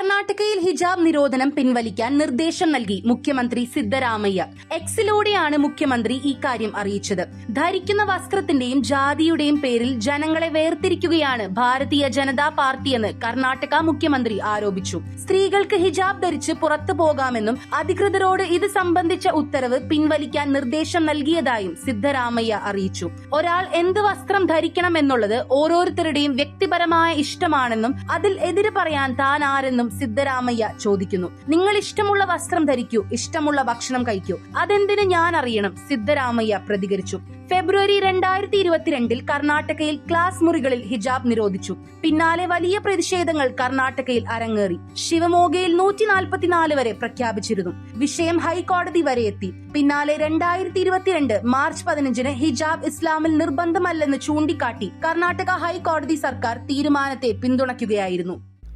കർണാടകയിൽ ഹിജാബ് നിരോധനം പിൻവലിക്കാൻ നിർദ്ദേശം നൽകി മുഖ്യമന്ത്രി സിദ്ധരാമയ്യ. എക്സിലൂടെയാണ് മുഖ്യമന്ത്രി ഇക്കാര്യം അറിയിച്ചത്. ധരിക്കുന്ന വസ്ത്രത്തിന്റെയും ജാതിയുടെയും പേരിൽ ജനങ്ങളെ വേർതിരിക്കുകയാണ് ഭാരതീയ ജനതാ പാർട്ടിയെന്ന് കർണാടക മുഖ്യമന്ത്രി ആരോപിച്ചു. സ്ത്രീകൾക്ക് ഹിജാബ് ധരിച്ച് പുറത്തു പോകാമെന്നും അധികൃതരോട് ഇത് സംബന്ധിച്ച ഉത്തരവ് പിൻവലിക്കാൻ നിർദ്ദേശം നൽകിയതായും സിദ്ധരാമയ്യ അറിയിച്ചു. ഒരാൾ എന്ത് വസ്ത്രം ധരിക്കണമെന്നുള്ളത് ഓരോരുത്തരുടെയും വ്യക്തിപരമായ ഇഷ്ടമാണെന്നും അതിൽ എതിര് പറയാൻ താൻ ആരെന്നും സിദ്ധരാമയ്യ ചോദിക്കുന്നു. നിങ്ങൾ ഇഷ്ടമുള്ള വസ്ത്രം ധരിക്കൂ ഇഷ്ടമുള്ള ഭക്ഷണം കഴിക്കൂ. അതെന്തിന് ഞാൻ അറിയണം? സിദ്ധരാമയ്യ പ്രതികരിച്ചു. ഫെബ്രുവരി രണ്ടായിരത്തി ഇരുപത്തിരണ്ടിൽ കർണാടകയിൽ ക്ലാസ് മുറികളിൽ ഹിജാബ് നിരോധിച്ചു. പിന്നാലെ വലിയ പ്രതിഷേധങ്ങൾ കർണാടകയിൽ അരങ്ങേറി. ശിവമോഗയിൽ നൂറ്റി നാൽപ്പത്തിനാല് വരെ പ്രഖ്യാപിച്ചിരുന്നു. വിഷയം ഹൈക്കോടതി വരെ എത്തി. പിന്നാലെ രണ്ടായിരത്തി ഇരുപത്തിരണ്ട് മാർച്ച് പതിനഞ്ചിന് ഹിജാബ് ഇസ്ലാമിൽ നിർബന്ധമല്ലെന്ന് ചൂണ്ടിക്കാട്ടി കർണാടക ഹൈക്കോടതി സർക്കാർ തീരുമാനത്തെ പിന്തുണയ്ക്കുകയായിരുന്നു.